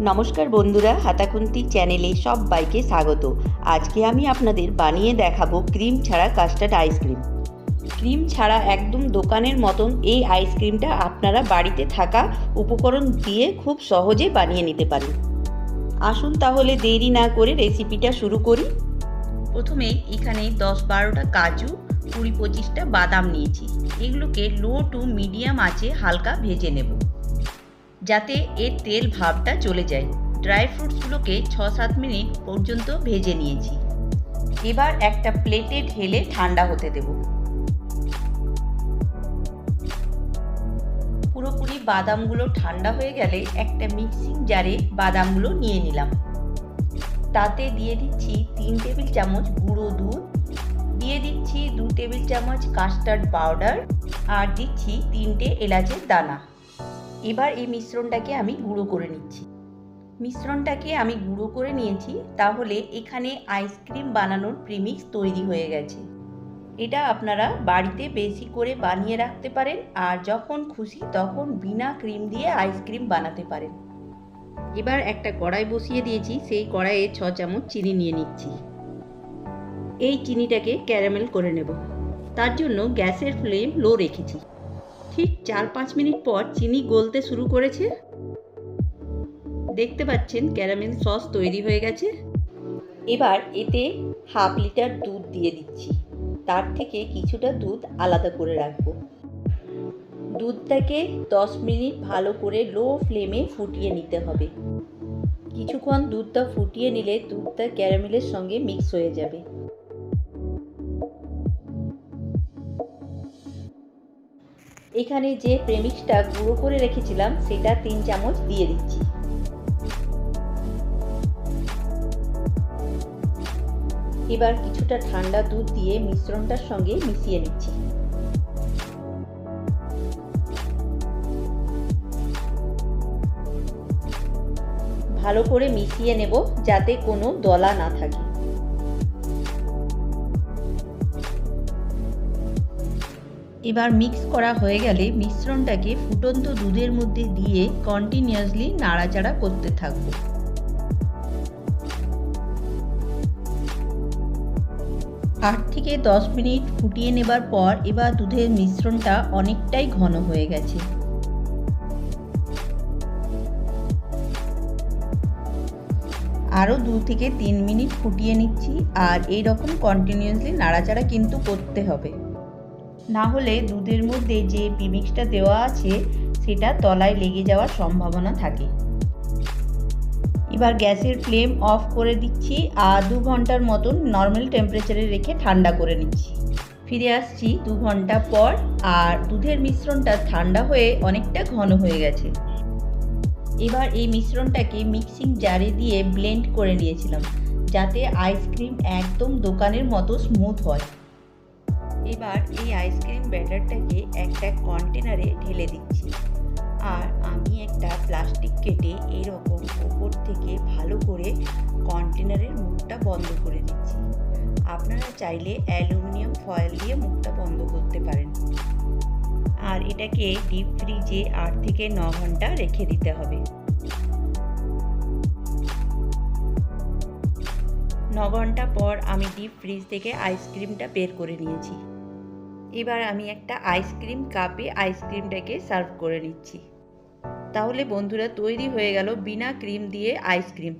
নমস্কার বন্ধুরা হাতাখুন্তি চ্যানেলে সব বাইকে স্বাগত। আজকে আমি আপনাদের বানিয়ে দেখাবো ক্রিম ছাড়া কাস্টার্ড আইসক্রিম ক্রিম। ছাড়া একদম দোকানের মতন এই আইসক্রিমটা আপনারা বাড়িতে থাকা উপকরণ দিয়ে খুব সহজে বানিয়ে নিতে পারেন। আসুন তাহলে দেরি না করে রেসিপিটা শুরু করি। প্রথমে এখানে দশ বারোটা কাজু, কুড়ি পঁচিশটা বাদাম নিয়েছি। এগুলোকে লো টু মিডিয়াম আছে হালকা ভেজে নেব। যাতে এর তেল ভাবটা চলে যায়। ড্রাই ফ্রুটসগুলোকে ছ সাত মিনিট পর্যন্ত ভেজে নিয়েছি। এবার একটা প্লেটে ঢেলে ঠান্ডা হতে দেব। পুরোপুরি বাদামগুলো ঠান্ডা হয়ে গেলে একটা মিক্সিং জারে বাদামগুলো নিয়ে নিলাম। তাতে দিয়ে দিচ্ছি তিন টেবিল চামচ গুঁড়ো দুধ, দিয়ে দিচ্ছি দু টেবিল চামচ কাস্টার্ড পাউডার, আর দিচ্ছি তিনটে এলাচের দানা। এবার এই মিশ্রণটাকে আমি গুঁড়ো করে নিচ্ছি। মিশ্রণটাকে আমি গুঁড়ো করে নিয়েছি, তাহলে এখানে আইসক্রিম বানানোর প্রিমিক্স তৈরি হয়ে গেছে। এটা আপনারা বাড়িতে বেশি করে বানিয়ে রাখতে পারেন, আর যখন খুশি তখন বিনা ক্রিম দিয়ে আইসক্রিম বানাতে পারেন। এবার একটা কড়াই বসিয়ে দিয়েছি, সেই কড়াইয়ে ছ চামচ চিনি নিয়ে নিচ্ছি। এই চিনিটাকে ক্যারামেল করে নেব। তার জন্য গ্যাসের ফ্লেম লো রেখেছি। ঠিক চার পাঁচ মিনিট পর চিনি গলতে শুরু করেছে। দেখতে পাচ্ছেন ক্যারামেল সস তৈরি হয়ে গেছে। এবার এতে হাফ লিটার দুধ দিয়ে দিচ্ছি। তার থেকে কিছুটা দুধ আলাদা করে রাখব। দুধটাকে দশ মিনিট ভালো করে লো ফ্লেমে ফুটিয়ে নিতে হবে। কিছুক্ষণ দুধটা ফুটিয়ে নিলে দুধটা ক্যারামেলের সঙ্গে মিক্স হয়ে যাবে। এখানে যে প্রেমিক্সটা গুঁড়ো করে রেখেছিলাম, সেটা তিন চামচ দিয়ে দিচ্ছি। এবার কিছুটা ঠান্ডা দুধ দিয়ে মিশ্রণটার সঙ্গে মিশিয়ে নিচ্ছি। ভালো করে মিশিয়ে নেব যাতে কোনো দলা না থাকে। এবার মিক্স করা হয়ে গেলে মিশ্রণটাকে ফুটন্ত দুধের মধ্যে দিয়ে কন্টিনিউয়াসলি নাড়াচাড়া করতে থাকব। আট থেকে দশ মিনিট ফুটিয়ে নেবার পর এবার দুধের মিশ্রণটা অনেকটাই ঘন হয়ে গেছে। আরও দু থেকে তিন মিনিট ফুটিয়ে নিচ্ছি আর এই রকম কন্টিনিউয়াসলি নাড়াচাড়া কিন্তু করতে হবে। না হলে দুধের মধ্যে যে প্রিমিক্সটা দেওয়া আছে, সেটা তলায় লেগে যাওয়ার সম্ভাবনা থাকে। এবার গ্যাসের ফ্লেম অফ করে দিচ্ছি আর দু ঘণ্টার মতন নর্মাল টেম্পারেচারে রেখে ঠান্ডা করে নিচ্ছি। ফিরে আসছি দু ঘণ্টা পর আর দুধের মিশ্রণটা ঠান্ডা হয়ে অনেকটা ঘন হয়ে গেছে। এবার এই মিশ্রণটাকে মিক্সিং জারে দিয়ে ব্লেন্ড করে নিয়েছিলাম, যাতে আইসক্রিম একদম দোকানের মতো স্মুথ হয়। এবার এই আইসক্রিম ব্যাটারটাকে একটা কন্টেনারে ঢেলে দিচ্ছি। আর আমি একটা প্লাস্টিক কেটে এরকম ওপর থেকে ভালো করে কন্টেনারের মুখটা বন্ধ করে দিচ্ছি। আপনারা চাইলে অ্যালুমিনিয়াম ফয়েল দিয়ে মুখটা বন্ধ করতে পারেন। আর এটাকে ডিপ ফ্রিজে আট থেকে ন ঘণ্টা রেখে দিতে হবে। ন ঘণ্টা পর আমি ডিপ ফ্রিজ থেকে আইসক্রিমটা বের করে নিয়েছি। এবার আমি একটা আইসক্রিম কাপে আইসক্রিমটাকে সার্ভ করে নিচ্ছি। তাহলে বন্ধুরা, তৈরি হয়ে গেল বিনা ক্রিম দিয়ে আইসক্রিম।